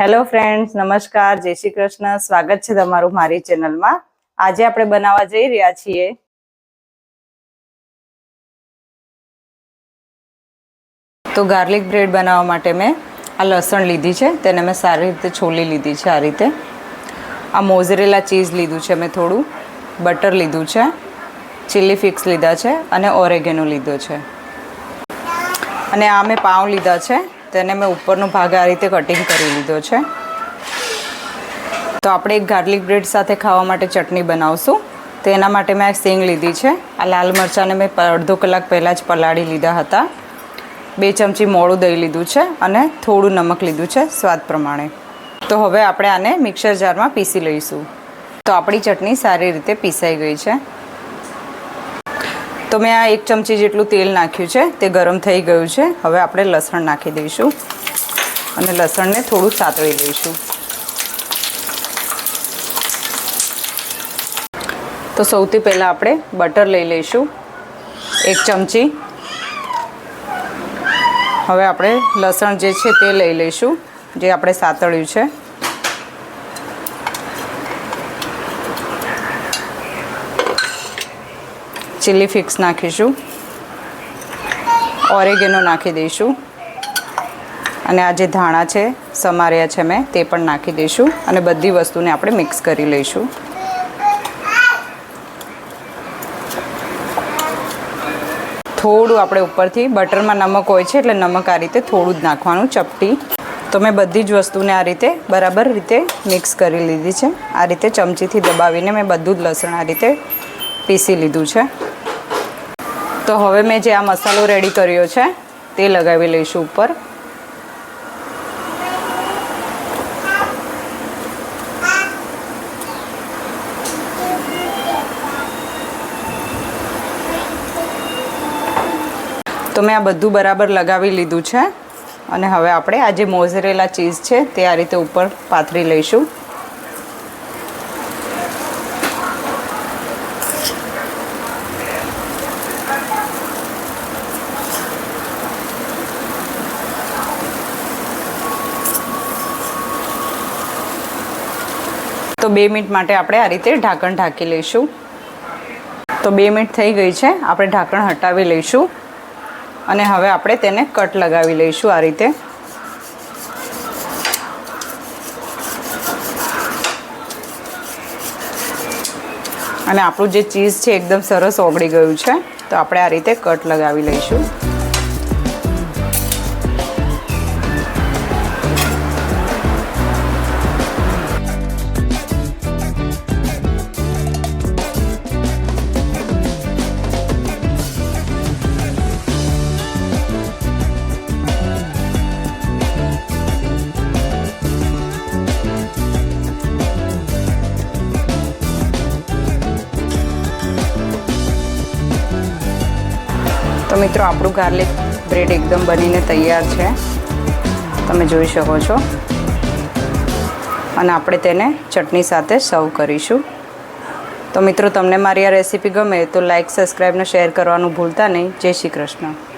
Hello friends નમસ્કાર, જય શ્રી કૃષ્ણ. સ્વાગત છે તમારું મારી ચેનલમાં. આજે આપણે બનાવવા જઈ રહ્યા છીએ. તો ગાર્લિક બ્રેડ બનાવવા માટે મેં આ લસણ લીધી છે. તેને મેં સારી રીતે છોલી લીધી છે આ રીતે. આ મોઝરેલા ચીઝ લીધું છે મેં થોડું. બટર લીધું છે. ચીલી ફિક્સ લીધા છે અને ઓરેગેનો લીધો છે. અને આ મેં પાઉં લીધા છે. તેને મેં ઉપરનો ભાગ આ રીતે કટિંગ કરી લીધો છે. તો આપણે એક ગાર્લિક બ્રેડ સાથે ખાવા માટે ચટણી બનાવશું. તો એના માટે મેં આ સિંગ લીધી છે. આ લાલ મરચાંને મેં અડધો કલાક પહેલાં જ પલાળી લીધા હતા. બે ચમચી મોળું દહીં લીધું છે અને થોડું નમક લીધું છે સ્વાદ પ્રમાણે. તો હવે આપણે આને મિક્સર જારમાં પીસી લઈશું. તો આપણી ચટણી સારી રીતે પીસાઈ ગઈ છે. તો મેં આ એક ચમચી જેટલું તેલ નાખ્યું છે, તે ગરમ થઈ ગયું છે. હવે આપણે લસણ નાખી દઈશું અને લસણને થોડું સાતળી દઈશું તો સૌથી પહેલાં આપણે બટર લઈ લઈશું, એક ચમચી. હવે આપણે લસણ જે છે તે લઈ લઈશું, જે આપણે સાતળ્યું છે. ચીલી ફિક્સ નાખીશું ઓરેગેનો નાખી દઈશું અને આ જે ધાણા છે, સમાર્યા છે મેં, તે પણ નાખી દઈશું. અને બધી વસ્તુને આપણે મિક્સ કરી લઈશું. થોડું આપણે ઉપરથી, બટરમાં નમક હોય છે એટલે નમક આ રીતે થોડું જ નાખવાનું, ચપટી. તો મેં બધી જ વસ્તુને આ રીતે બરાબર રીતે મિક્સ કરી લીધી છે. આ રીતે ચમચીથી દબાવીને મેં બધું જ લસણ આ રીતે પીસી લીધું છે. તો હવે મેં જે આ મસાલો રેડી કર્યો છે, તે લગાવી લઈશું ઉપર. તો મેં આ બધું બરાબર લગાવી લીધું છે, અને હવે આપણે આ જે મોઝરેલા ચીઝ છે, તે આ રીતે ઉપર પાથરી લઈશું. તો બે મિનિટ માટે આપણે આ રીતે ઢાંકણ ઢાંકી લઈશું. તો બે મિનિટ થઈ ગઈ છે, આપણે ઢાંકણ હટાવી લઈશું. અને હવે આપણે તેને કટ લગાવી લઈશું આ રીતે. અને આપણું જે ચીઝ છે એકદમ સરસ ઓગળી ગયું છે, તો આપણે આ રીતે કટ લગાવી લઈશું. તો મિત્રો, આપણું ગાર્લિક બ્રેડ એકદમ બનીને તૈયાર છે. તમે જોઈ શકો છો. અને આપણે તેને ચટણી સાથે સર્વ કરીશું. તો મિત્રો, તમને મારી આ રેસીપી ગમે તો લાઇક સબસ્ક્રાઈબ અને શેર કરવાનું ભૂલતા નહીં. જય શ્રી કૃષ્ણ.